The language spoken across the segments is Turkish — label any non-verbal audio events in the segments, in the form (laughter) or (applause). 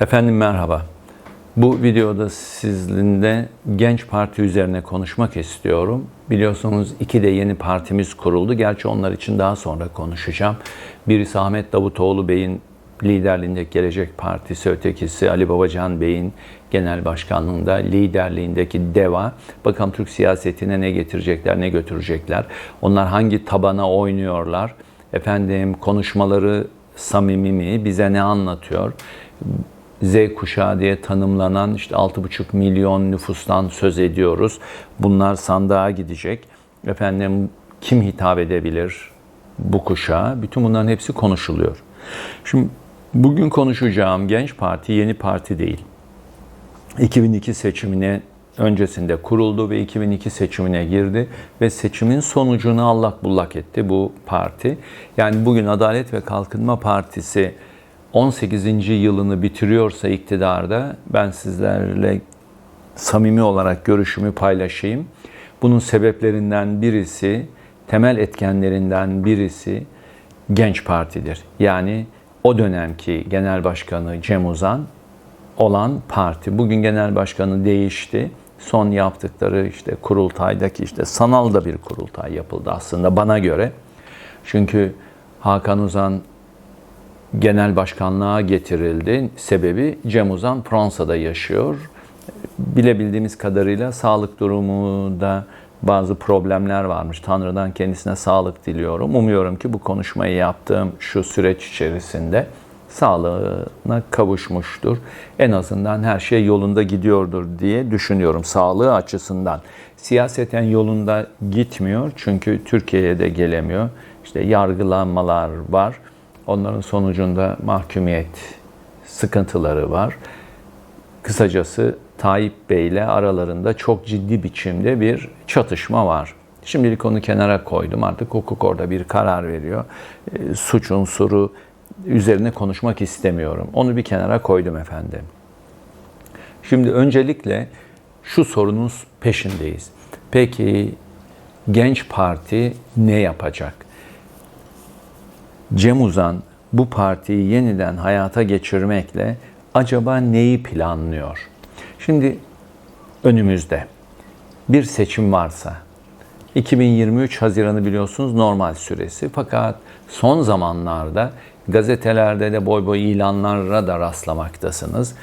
Efendim merhaba. Bu videoda sizinle Genç Parti üzerine konuşmak istiyorum. Biliyorsunuz iki de yeni partimiz kuruldu. Gerçi onlar için daha sonra konuşacağım. Birisi Ahmet Davutoğlu Bey'in liderliğindeki Gelecek Partisi, ötekisi Ali Babacan Bey'in genel başkanlığında liderliğindeki DEVA. Bakalım Türk siyasetine ne getirecekler, ne götürecekler. Onlar hangi tabana oynuyorlar? Efendim konuşmaları samimi mi? Bize ne anlatıyor? Z kuşağı diye tanımlanan işte 6,5 milyon nüfustan söz ediyoruz. Bunlar sandığa gidecek. Efendim kim hitap edebilir bu kuşağa? Bütün bunların hepsi konuşuluyor. Şimdi bugün konuşacağım Genç Parti yeni parti değil. 2002 seçimine öncesinde kuruldu ve 2002 seçimine girdi ve seçimin sonucunu allak bullak etti bu parti. Yani bugün Adalet ve Kalkınma Partisi 18. yılını bitiriyorsa iktidarda ben sizlerle samimi olarak görüşümü paylaşayım. Bunun sebeplerinden birisi, temel etkenlerinden birisi Genç Parti'dir. Yani o dönemki genel başkanı Cem Uzan olan parti. Bugün genel başkanı değişti. Son yaptıkları işte kurultaydaki işte sanal da bir kurultay yapıldı aslında bana göre. Çünkü Hakan Uzan genel başkanlığa getirildi. Sebebi Cem Uzan Fransa'da yaşıyor. Bilebildiğimiz kadarıyla sağlık durumu da bazı problemler varmış. Tanrı'dan kendisine sağlık diliyorum. Umuyorum ki bu konuşmayı yaptığım şu süreç içerisinde sağlığına kavuşmuştur. En azından her şey yolunda gidiyordur diye düşünüyorum sağlığı açısından. Siyaseten yolunda gitmiyor çünkü Türkiye'ye de gelemiyor. İşte yargılanmalar var. Onların sonucunda mahkumiyet sıkıntıları var. Kısacası Tayyip Bey ile aralarında çok ciddi biçimde bir çatışma var. Şimdilik onu kenara koydum. Artık hukuk orada bir karar veriyor. E, suç unsuru üzerine konuşmak istemiyorum. Onu bir kenara koydum efendim. Şimdi öncelikle şu sorunun peşindeyiz. Peki Genç Parti ne yapacak? Cem Uzan bu partiyi yeniden hayata geçirmekle acaba neyi planlıyor? Şimdi önümüzde bir seçim varsa 2023 Haziran'ı biliyorsunuz normal süresi fakat son zamanlarda gazetelerde de boy boy ilanlara da rastlamaktasınız.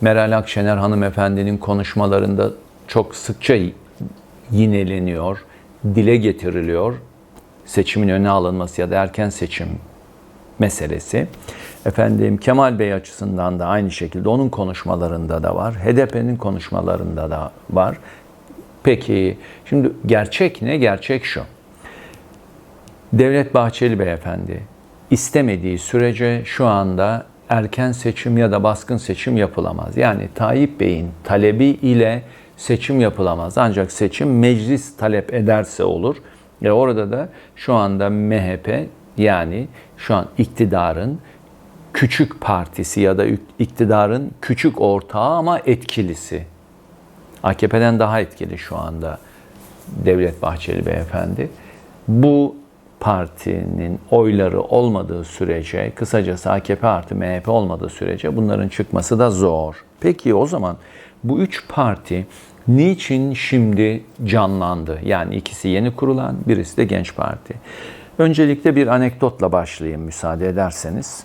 Meral Akşener hanımefendinin konuşmalarında çok sıkça yineleniyor, dile getiriliyor seçimin öne alınması ya da erken seçim meselesi. Efendim Kemal Bey açısından da aynı şekilde onun konuşmalarında da var. HDP'nin konuşmalarında da var. Peki şimdi gerçek ne? Gerçek şu. Devlet Bahçeli Beyefendi istemediği sürece şu anda erken seçim ya da baskın seçim yapılamaz. Yani Tayyip Bey'in talebi ile seçim yapılamaz. Ancak seçim meclis talep ederse olur. Ve orada da şu anda MHP yani şu an iktidarın küçük partisi ya da iktidarın küçük ortağı ama etkilisi. AKP'den daha etkili şu anda Devlet Bahçeli Beyefendi. Bu partinin oyları olmadığı sürece, kısacası AKP artı MHP olmadığı sürece bunların çıkması da zor. Peki o zaman bu üç parti niçin şimdi canlandı? Yani ikisi yeni kurulan, birisi de Genç Parti. Öncelikle bir anekdotla başlayayım müsaade ederseniz.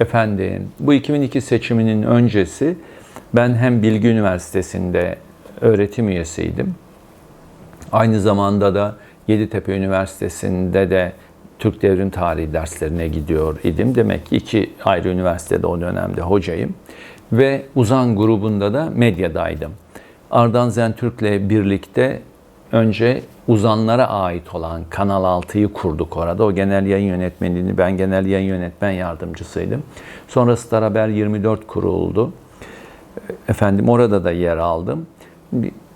Efendim, bu 2002 seçiminin öncesi ben hem Bilgi Üniversitesi'nde öğretim üyesiydim. Aynı zamanda da Yeditepe Üniversitesi'nde de Türk Devrim Tarihi derslerine gidiyor idim. Demek ki iki ayrı üniversitede o dönemde hocayım. Ve Uzan grubunda da medyadaydım. Ardan Zentürk'le birlikte önce uzanlara ait olan Kanal 6'yı kurduk orada. O genel yayın yönetmenliğini ben genel yayın yönetmen yardımcısıydım. Sonra Star Haber 24 kuruldu. Efendim orada da yer aldım.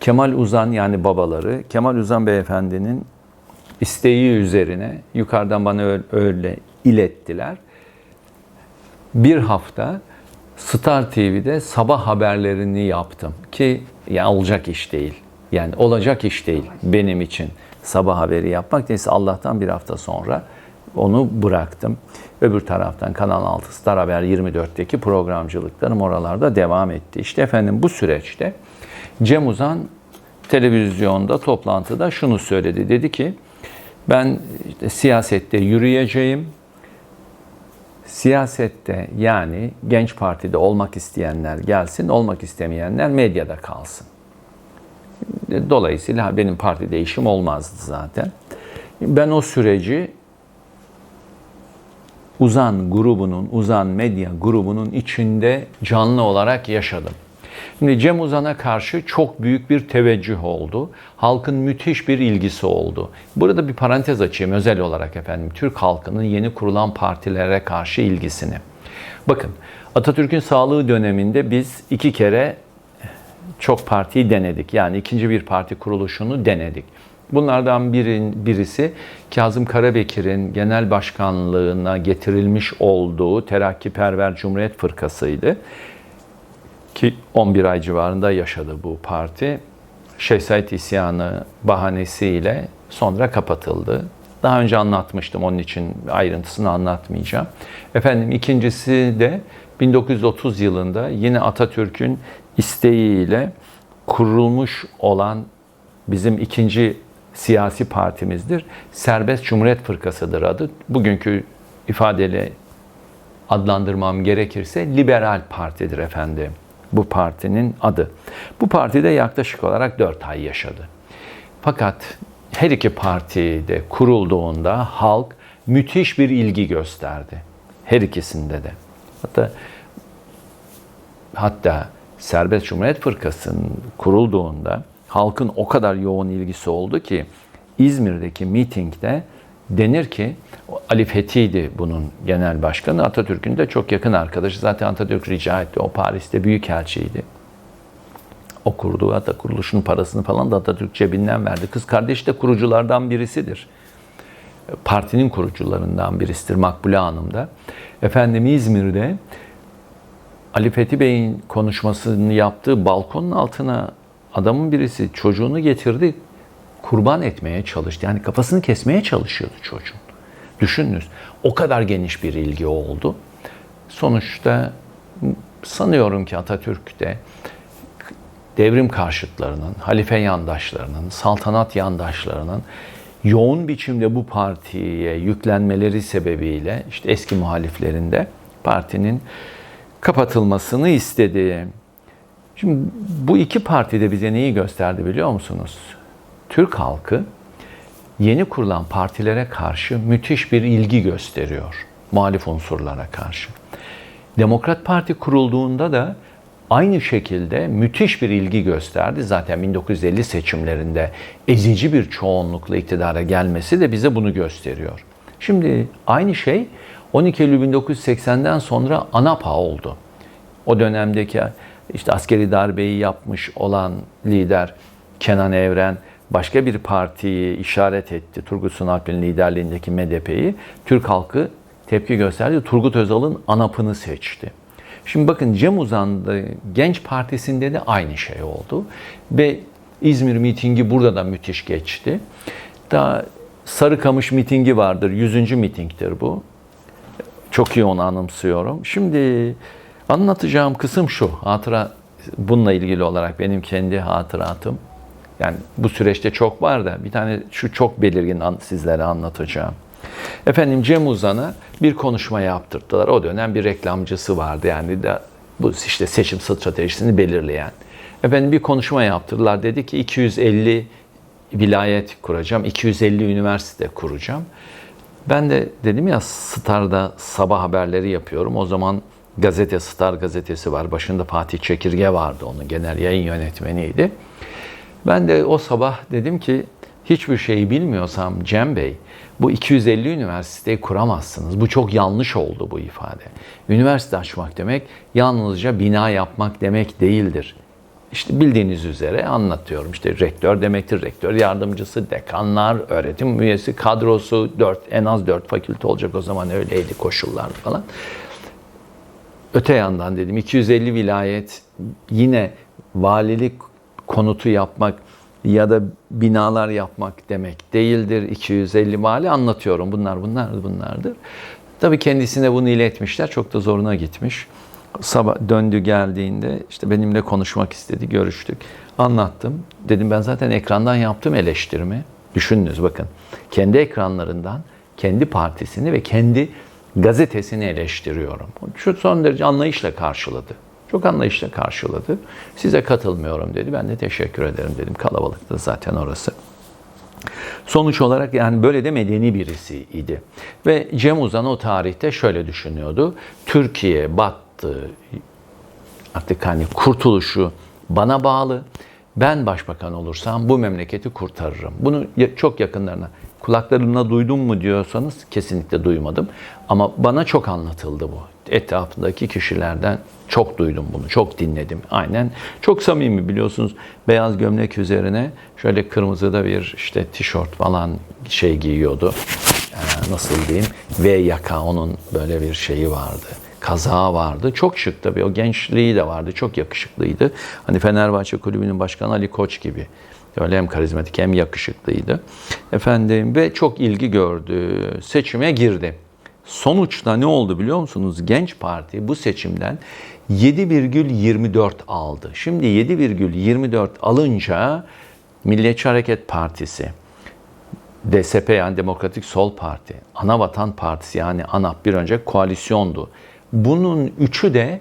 Kemal Uzan yani babaları, Kemal Uzan beyefendinin isteği üzerine yukarıdan bana öyle ilettiler. Bir hafta Star TV'de sabah haberlerini yaptım ki yani olacak iş değil. Yani olacak iş değil benim için sabah haberi yapmak. Neyse Allah'tan bir hafta sonra onu bıraktım. Öbür taraftan Kanal 6 Star Haber 24'teki programcılıklarım oralarda devam etti. İşte efendim bu süreçte Cem Uzan televizyonda toplantıda şunu söyledi. Dedi ki ben işte siyasette yürüyeceğim. Siyasette yani genç partide olmak isteyenler gelsin, olmak istemeyenler medyada kalsın. Dolayısıyla benim parti değişim olmazdı zaten. Ben o süreci Uzan grubunun, Uzan Medya grubunun içinde canlı olarak yaşadım. Şimdi Cem Uzan'a karşı çok büyük bir teveccüh oldu. Halkın müthiş bir ilgisi oldu. Burada bir parantez açayım özel olarak efendim. Türk halkının yeni kurulan partilere karşı ilgisini. Bakın Atatürk'ün sağlığı döneminde biz iki kere çok partiyi denedik. Yani ikinci bir parti kuruluşunu denedik. Bunlardan birin, birisi Kazım Karabekir'in genel başkanlığına getirilmiş olduğu Terakkiperver Cumhuriyet Fırkası'ydı. Ki 11 ay civarında yaşadı bu parti. Şeyh Said isyanı bahanesiyle sonra kapatıldı. Daha önce anlatmıştım onun için ayrıntısını anlatmayacağım. Efendim ikincisi de 1930 yılında yine Atatürk'ün isteğiyle kurulmuş olan bizim ikinci siyasi partimizdir. Serbest Cumhuriyet Fırkası'dır adı. Bugünkü ifadeyle adlandırmam gerekirse liberal partidir efendim. Bu partinin adı. Bu partide yaklaşık olarak 4 ay yaşadı. Fakat her iki parti de kurulduğunda halk müthiş bir ilgi gösterdi. Her ikisinde de. Hatta hatta Serbest Cumhuriyet Fırkası'nın kurulduğunda halkın o kadar yoğun ilgisi oldu ki İzmir'deki mitingde denir ki Ali Fethi'ydi bunun genel başkanı. Atatürk'ün de çok yakın arkadaşı. Zaten Atatürk rica etti. O Paris'te büyükelçiydi. O kurdu. Hatta kuruluşun parasını falan da Atatürk cebinden verdi. Kız kardeş de kuruculardan birisidir. Partinin kurucularından birisidir Makbule Hanım da. Efendim İzmir'de Ali Fethi Bey'in konuşmasını yaptığı balkonun altına adamın birisi çocuğunu getirdi kurban etmeye çalıştı. Yani kafasını kesmeye çalışıyordu çocuğun. Düşününüz. O kadar geniş bir ilgi oldu. Sonuçta sanıyorum ki Atatürk'te devrim karşıtlarının, halife yandaşlarının, saltanat yandaşlarının yoğun biçimde bu partiye yüklenmeleri sebebiyle işte eski muhaliflerinde partinin kapatılmasını istedi. Şimdi bu iki parti de bize neyi gösterdi biliyor musunuz? Türk halkı yeni kurulan partilere karşı müthiş bir ilgi gösteriyor. Muhalif unsurlara karşı. Demokrat Parti kurulduğunda da aynı şekilde müthiş bir ilgi gösterdi. Zaten 1950 seçimlerinde ezici bir çoğunlukla iktidara gelmesi de bize bunu gösteriyor. Şimdi aynı şey 12 Eylül 1980'den sonra ANAPA oldu. O dönemdeki işte askeri darbeyi yapmış olan lider Kenan Evren başka bir partiyi işaret etti. Turgut Sunalp'in liderliğindeki MDP'yi. Türk halkı tepki gösterdi. Turgut Özal'ın ANAP'ını seçti. Şimdi bakın Cem Uzan'da Genç Partisi'nde de aynı şey oldu. Ve İzmir mitingi burada da müthiş geçti. Daha Sarıkamış mitingi vardır. Yüzüncü mitingdir bu. Çok iyi onu anımsıyorum. Şimdi anlatacağım kısım şu. Hatıra bununla ilgili olarak benim kendi hatıratım. Yani bu süreçte çok var da bir tane şu çok belirgin sizlere anlatacağım. Efendim Cem Uzan'a bir konuşma yaptırdılar. O dönem bir reklamcısı vardı yani de bu işte seçim stratejisini belirleyen. Efendim bir konuşma yaptırdılar. Dedi ki 250 vilayet kuracağım, 250 üniversite kuracağım. Ben de dedim ya Star'da sabah haberleri yapıyorum. O zaman gazete Star gazetesi var. Başında Fatih Çekirge vardı onun genel yayın yönetmeniydi. Ben de o sabah dedim ki hiçbir şeyi bilmiyorsam Cem Bey bu 250 üniversiteyi kuramazsınız. Bu çok yanlış oldu bu ifade. Üniversite açmak demek yalnızca bina yapmak demek değildir. İşte bildiğiniz üzere anlatıyorum. İşte rektör demektir, rektör yardımcısı, dekanlar, öğretim üyesi kadrosu, 4, en az 4 fakülte olacak o zaman öyleydi koşullar falan. Öte yandan dedim 250 vilayet yine valilik konutu yapmak ya da binalar yapmak demek değildir. 250 mali anlatıyorum. Bunlar bunlar bunlardır. Tabii kendisine bunu iletmişler. Çok da zoruna gitmiş. Sabah döndü geldiğinde işte benimle konuşmak istedi. Görüştük. Anlattım. Dedim ben zaten ekrandan yaptım eleştirimi. Düşününüz bakın. Kendi ekranlarından kendi partisini ve kendi gazetesini eleştiriyorum. Şu son derece anlayışla karşıladı. Çok anlayışla karşıladı. Size katılmıyorum dedi. Ben de teşekkür ederim dedim. Kalabalıktı zaten orası. Sonuç olarak yani böyle de medeni birisiydi. Ve Cem Uzan o tarihte şöyle düşünüyordu. Türkiye battı, artık hani kurtuluşu bana bağlı. Ben başbakan olursam bu memleketi kurtarırım. Bunu çok yakınlarına, kulaklarımla duydum mu diyorsanız kesinlikle duymadım. Ama bana çok anlatıldı bu. Etrafındaki kişilerden çok duydum bunu, çok dinledim. Aynen çok samimi biliyorsunuz. Beyaz gömlek üzerine şöyle kırmızıda bir işte tişört falan şey giyiyordu. Ee, nasıl diyeyim? V yaka onun böyle bir şeyi vardı kazağı vardı. Çok şık tabii. O gençliği de vardı. Çok yakışıklıydı. Hani Fenerbahçe Kulübü'nün başkanı Ali Koç gibi. Öyle hem karizmatik hem yakışıklıydı. Efendim ve çok ilgi gördü. Seçime girdi. Sonuçta ne oldu biliyor musunuz? Genç Parti bu seçimden 7,24 aldı. Şimdi 7,24 alınca Milliyetçi Hareket Partisi, DSP yani Demokratik Sol Parti, Anavatan Partisi yani ANAP bir önce koalisyondu. Bunun üçü de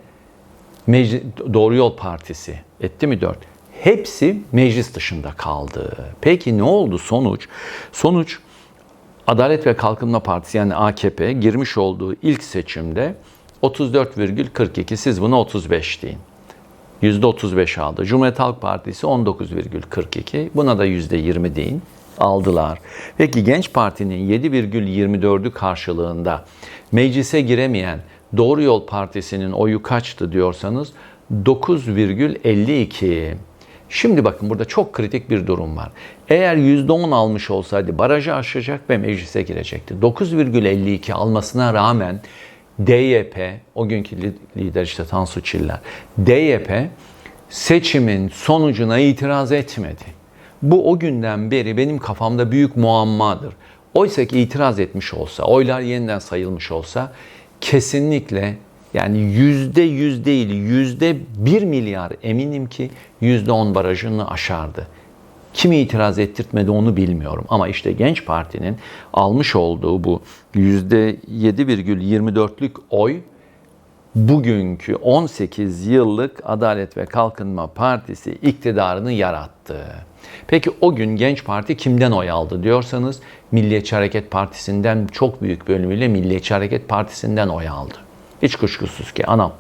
Meclis, Doğru Yol Partisi. Etti mi dört? Hepsi meclis dışında kaldı. Peki ne oldu sonuç? Sonuç Adalet ve Kalkınma Partisi yani AKP girmiş olduğu ilk seçimde 34,42 siz buna 35 deyin. %35 aldı. Cumhuriyet Halk Partisi 19,42. Buna da %20 deyin. Aldılar. Peki Genç Parti'nin 7,24'ü karşılığında meclise giremeyen Doğru Yol Partisi'nin oyu kaçtı diyorsanız 9,52. Şimdi bakın burada çok kritik bir durum var. Eğer %10 almış olsaydı barajı aşacak ve meclise girecekti. 9,52 almasına rağmen DYP, o günkü lider işte Tansu Çiller, DYP seçimin sonucuna itiraz etmedi. Bu o günden beri benim kafamda büyük muammadır. Oysa ki itiraz etmiş olsa, oylar yeniden sayılmış olsa kesinlikle yani yüzde yüz değil, yüzde bir milyar eminim ki yüzde on barajını aşardı. Kimi itiraz ettirtmedi onu bilmiyorum. Ama işte Genç Parti'nin almış olduğu bu yüzde 7,24'lük oy bugünkü 18 yıllık Adalet ve Kalkınma Partisi iktidarını yarattı. Peki o gün Genç Parti kimden oy aldı diyorsanız Milliyetçi Hareket Partisi'nden çok büyük bölümüyle Milliyetçi Hareket Partisi'nden oy aldı. Hiç kuşkusuz ki anam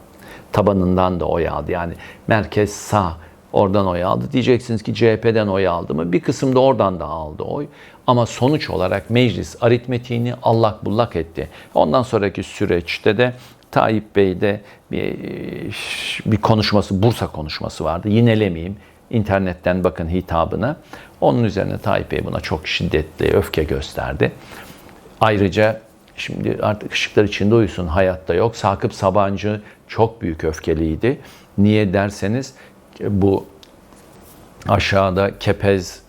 tabanından da oy aldı. Yani merkez sağ oradan oy aldı. Diyeceksiniz ki CHP'den oy aldı mı? Bir kısım da oradan da aldı oy. Ama sonuç olarak meclis aritmetiğini allak bullak etti. Ondan sonraki süreçte de Tayyip Bey'de bir, bir konuşması, Bursa konuşması vardı. Yinelemeyeyim. İnternetten bakın hitabına. Onun üzerine Tayyip Bey buna çok şiddetli öfke gösterdi. Ayrıca şimdi artık ışıklar içinde uyusun hayatta yok. Sakıp Sabancı çok büyük öfkeliydi. Niye derseniz bu aşağıda Kepez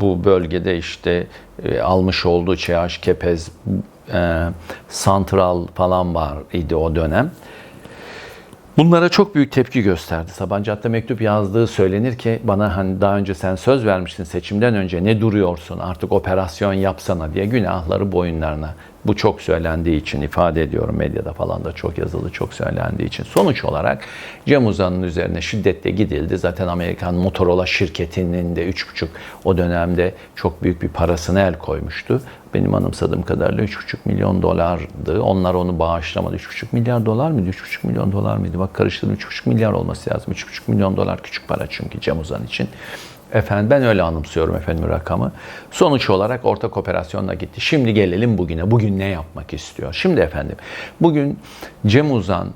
bu bölgede işte e, almış olduğu ÇH Kepez e, santral falan var idi o dönem. Bunlara çok büyük tepki gösterdi. Sabancı hatta mektup yazdığı söylenir ki bana hani daha önce sen söz vermiştin seçimden önce ne duruyorsun artık operasyon yapsana diye günahları boyunlarına. Bu çok söylendiği için ifade ediyorum medyada falan da çok yazılı çok söylendiği için. Sonuç olarak Cem Uzan'ın üzerine şiddetle gidildi. Zaten Amerikan Motorola şirketinin de 3,5 o dönemde çok büyük bir parasını el koymuştu. Benim anımsadığım kadarıyla 3,5 milyon dolardı. Onlar onu bağışlamadı. 3,5 milyar dolar mıydı? 3,5 milyon dolar mıydı? Bak karıştırdım 3,5 milyar olması lazım. 3,5 milyon dolar küçük para çünkü Cem Uzan için. Efendim ben öyle anımsıyorum efendim rakamı. Sonuç olarak ortak operasyonla gitti. Şimdi gelelim bugüne. Bugün ne yapmak istiyor? Şimdi efendim bugün Cem Uzan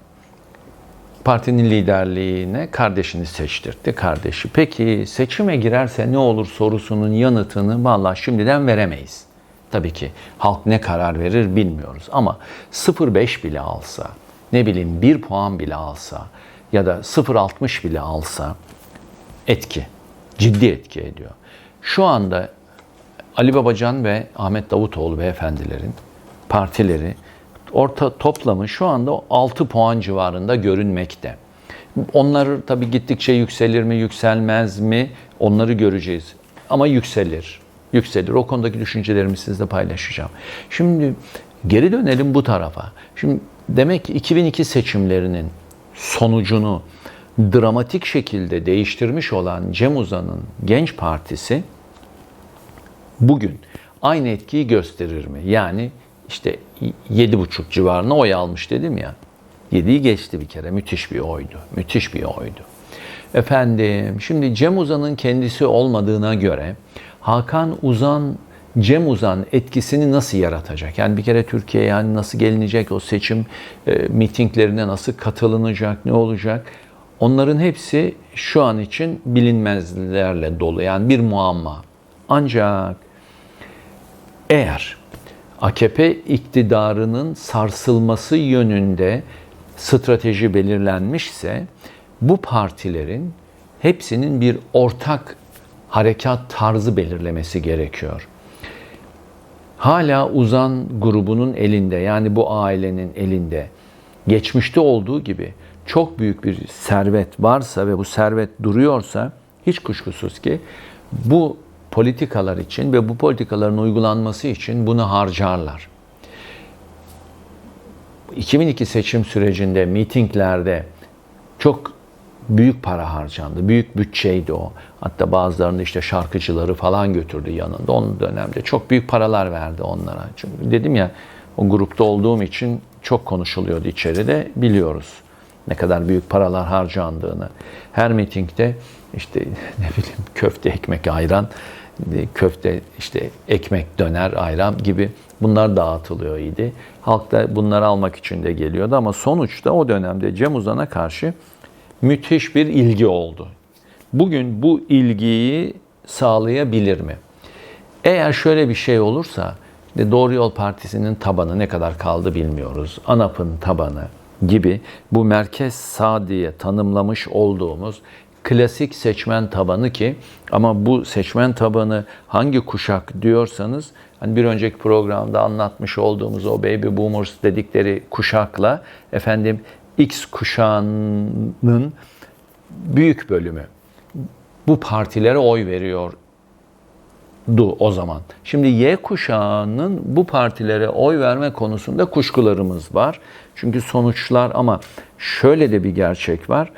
partinin liderliğine kardeşini seçtirdi. Kardeşi. Peki seçime girerse ne olur sorusunun yanıtını vallahi şimdiden veremeyiz. Tabii ki halk ne karar verir bilmiyoruz ama 0.5 bile alsa, ne bileyim 1 puan bile alsa ya da 0.60 bile alsa etki. Ciddi etki ediyor. Şu anda Ali Babacan ve Ahmet Davutoğlu beyefendilerin partileri orta toplamı şu anda 6 puan civarında görünmekte. Onlar tabii gittikçe yükselir mi, yükselmez mi onları göreceğiz. Ama yükselir. Yükselir. O konudaki düşüncelerimi sizle paylaşacağım. Şimdi geri dönelim bu tarafa. Şimdi demek ki 2002 seçimlerinin sonucunu dramatik şekilde değiştirmiş olan Cem Uzan'ın Genç Partisi bugün aynı etkiyi gösterir mi? Yani işte 7,5 civarına oy almış dedim ya. 7'yi geçti bir kere. Müthiş bir oydu. Müthiş bir oydu. Efendim şimdi Cem Uzan'ın kendisi olmadığına göre Hakan Uzan Cem Uzan etkisini nasıl yaratacak? Yani bir kere Türkiye yani nasıl gelinecek o seçim e, mitinglerine nasıl katılınacak, ne olacak? Onların hepsi şu an için bilinmezlerle dolu. Yani bir muamma. Ancak eğer AKP iktidarının sarsılması yönünde strateji belirlenmişse bu partilerin hepsinin bir ortak harekat tarzı belirlemesi gerekiyor. Hala uzan grubunun elinde yani bu ailenin elinde geçmişte olduğu gibi çok büyük bir servet varsa ve bu servet duruyorsa hiç kuşkusuz ki bu politikalar için ve bu politikaların uygulanması için bunu harcarlar. 2002 seçim sürecinde, mitinglerde çok büyük para harcandı. Büyük bütçeydi o. Hatta bazılarında işte şarkıcıları falan götürdü yanında. Onun dönemde çok büyük paralar verdi onlara. Çünkü dedim ya o grupta olduğum için çok konuşuluyordu içeride biliyoruz. Ne kadar büyük paralar harcandığını. Her mitingde işte (laughs) ne bileyim köfte, ekmek, ayran, köfte, işte ekmek, döner, ayran gibi bunlar dağıtılıyor idi. Halk da bunları almak için de geliyordu ama sonuçta o dönemde Cem Uzan'a karşı müthiş bir ilgi oldu. Bugün bu ilgiyi sağlayabilir mi? Eğer şöyle bir şey olursa, Doğru Yol Partisi'nin tabanı ne kadar kaldı bilmiyoruz. ANAP'ın tabanı gibi bu merkez sağ diye tanımlamış olduğumuz klasik seçmen tabanı ki ama bu seçmen tabanı hangi kuşak diyorsanız hani bir önceki programda anlatmış olduğumuz o baby boomers dedikleri kuşakla efendim X kuşağının büyük bölümü bu partilere oy veriyor du o zaman. Şimdi Y kuşağının bu partilere oy verme konusunda kuşkularımız var. Çünkü sonuçlar ama şöyle de bir gerçek var.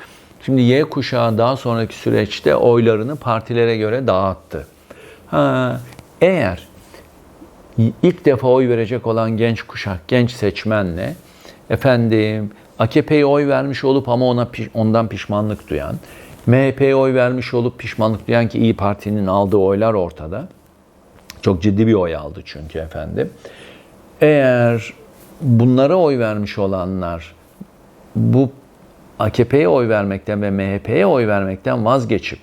Şimdi Y kuşağı daha sonraki süreçte oylarını partilere göre dağıttı. Ha, eğer ilk defa oy verecek olan genç kuşak, genç seçmenle efendim AKP'ye oy vermiş olup ama ona ondan pişmanlık duyan, MHP'ye oy vermiş olup pişmanlık duyan ki İyi Parti'nin aldığı oylar ortada. Çok ciddi bir oy aldı çünkü efendim. Eğer bunlara oy vermiş olanlar bu AKP'ye oy vermekten ve MHP'ye oy vermekten vazgeçip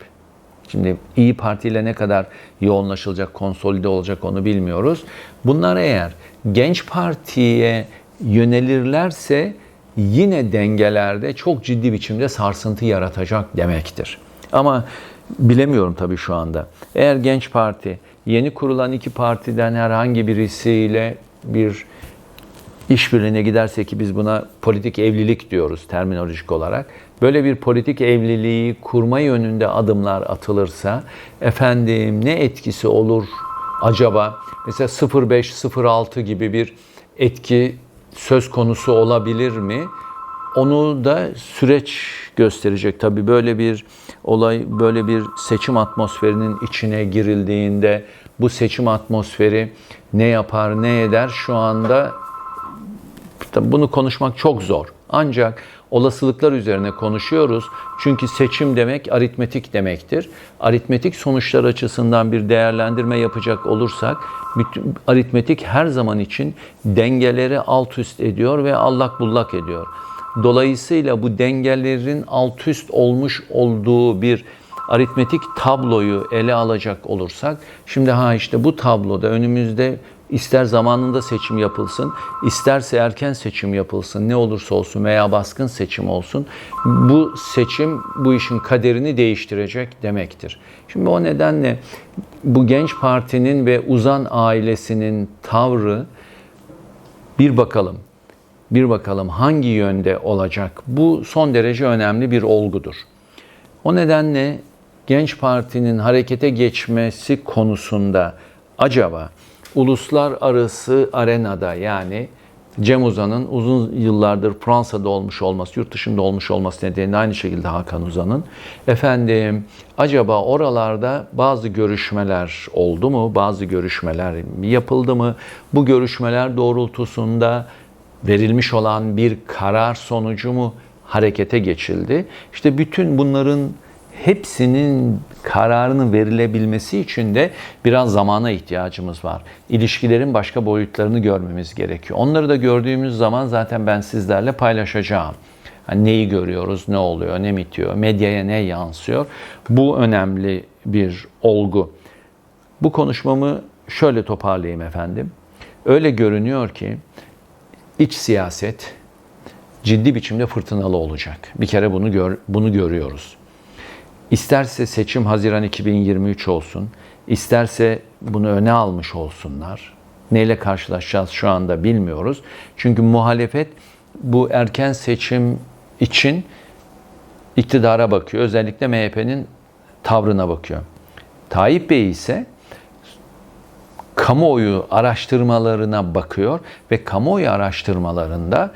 Şimdi İyi Parti ile ne kadar yoğunlaşılacak, konsolide olacak onu bilmiyoruz. Bunlar eğer genç partiye yönelirlerse yine dengelerde çok ciddi biçimde sarsıntı yaratacak demektir. Ama bilemiyorum tabii şu anda. Eğer genç parti yeni kurulan iki partiden herhangi birisiyle bir işbirliğine giderse ki biz buna politik evlilik diyoruz terminolojik olarak. Böyle bir politik evliliği kurma yönünde adımlar atılırsa efendim ne etkisi olur acaba? Mesela 05-06 gibi bir etki söz konusu olabilir mi? Onu da süreç gösterecek. Tabii böyle bir olay, böyle bir seçim atmosferinin içine girildiğinde bu seçim atmosferi ne yapar, ne eder şu anda bunu konuşmak çok zor. Ancak olasılıklar üzerine konuşuyoruz. Çünkü seçim demek aritmetik demektir. Aritmetik sonuçlar açısından bir değerlendirme yapacak olursak bütün, aritmetik her zaman için dengeleri alt üst ediyor ve allak bullak ediyor. Dolayısıyla bu dengelerin alt üst olmuş olduğu bir aritmetik tabloyu ele alacak olursak şimdi ha işte bu tabloda önümüzde ister zamanında seçim yapılsın, isterse erken seçim yapılsın, ne olursa olsun veya baskın seçim olsun, bu seçim bu işin kaderini değiştirecek demektir. Şimdi o nedenle bu genç partinin ve Uzan ailesinin tavrı bir bakalım. Bir bakalım hangi yönde olacak? Bu son derece önemli bir olgudur. O nedenle Genç Parti'nin harekete geçmesi konusunda acaba uluslararası arenada yani Cem Uzan'ın uzun yıllardır Fransa'da olmuş olması, yurt dışında olmuş olması nedeniyle aynı şekilde Hakan Uzan'ın. Efendim acaba oralarda bazı görüşmeler oldu mu? Bazı görüşmeler yapıldı mı? Bu görüşmeler doğrultusunda verilmiş olan bir karar sonucu mu harekete geçildi? İşte bütün bunların hepsinin kararının verilebilmesi için de biraz zamana ihtiyacımız var. İlişkilerin başka boyutlarını görmemiz gerekiyor. Onları da gördüğümüz zaman zaten ben sizlerle paylaşacağım. Hani neyi görüyoruz, ne oluyor, ne bitiyor, medyaya ne yansıyor. Bu önemli bir olgu. Bu konuşmamı şöyle toparlayayım efendim. Öyle görünüyor ki iç siyaset ciddi biçimde fırtınalı olacak. Bir kere bunu gör, bunu görüyoruz. İsterse seçim Haziran 2023 olsun, isterse bunu öne almış olsunlar. Neyle karşılaşacağız şu anda bilmiyoruz. Çünkü muhalefet bu erken seçim için iktidara bakıyor. Özellikle MHP'nin tavrına bakıyor. Tayyip Bey ise kamuoyu araştırmalarına bakıyor ve kamuoyu araştırmalarında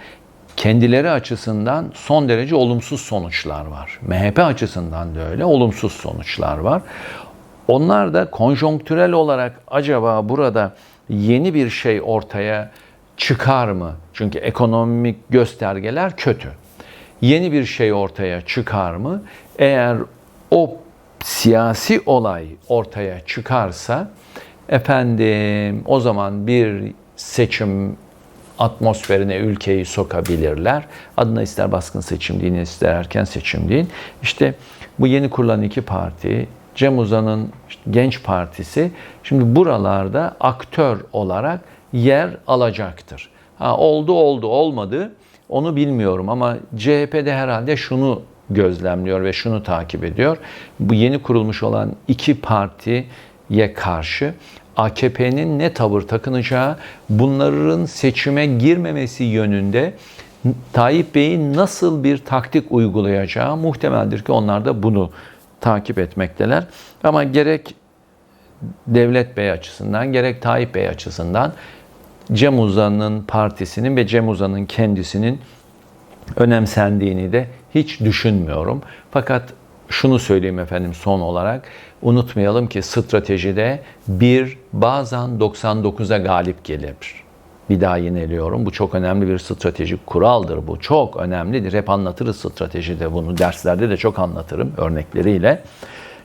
kendileri açısından son derece olumsuz sonuçlar var. MHP açısından da öyle olumsuz sonuçlar var. Onlar da konjonktürel olarak acaba burada yeni bir şey ortaya çıkar mı? Çünkü ekonomik göstergeler kötü. Yeni bir şey ortaya çıkar mı? Eğer o siyasi olay ortaya çıkarsa efendim o zaman bir seçim atmosferine ülkeyi sokabilirler. Adına ister baskın seçim deyin, ister erken seçim deyin. İşte bu yeni kurulan iki parti, Cem Uzan'ın Genç Partisi şimdi buralarda aktör olarak yer alacaktır. Ha, oldu oldu olmadı onu bilmiyorum ama CHP'de herhalde şunu gözlemliyor ve şunu takip ediyor. Bu yeni kurulmuş olan iki partiye karşı AKP'nin ne tavır takınacağı, bunların seçime girmemesi yönünde Tayyip Bey'in nasıl bir taktik uygulayacağı muhtemeldir ki onlar da bunu takip etmekteler. Ama gerek Devlet Bey açısından gerek Tayyip Bey açısından Cem Uzan'ın partisinin ve Cem Uzan'ın kendisinin önemsendiğini de hiç düşünmüyorum. Fakat şunu söyleyeyim efendim son olarak. Unutmayalım ki stratejide bir bazen 99'a galip gelir. Bir daha yineliyorum. Bu çok önemli bir stratejik kuraldır. Bu çok önemlidir. Hep anlatırız stratejide bunu. Derslerde de çok anlatırım örnekleriyle.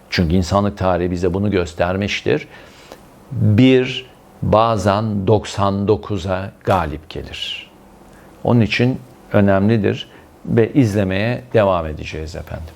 Çünkü insanlık tarihi bize bunu göstermiştir. Bir bazen 99'a galip gelir. Onun için önemlidir ve izlemeye devam edeceğiz efendim.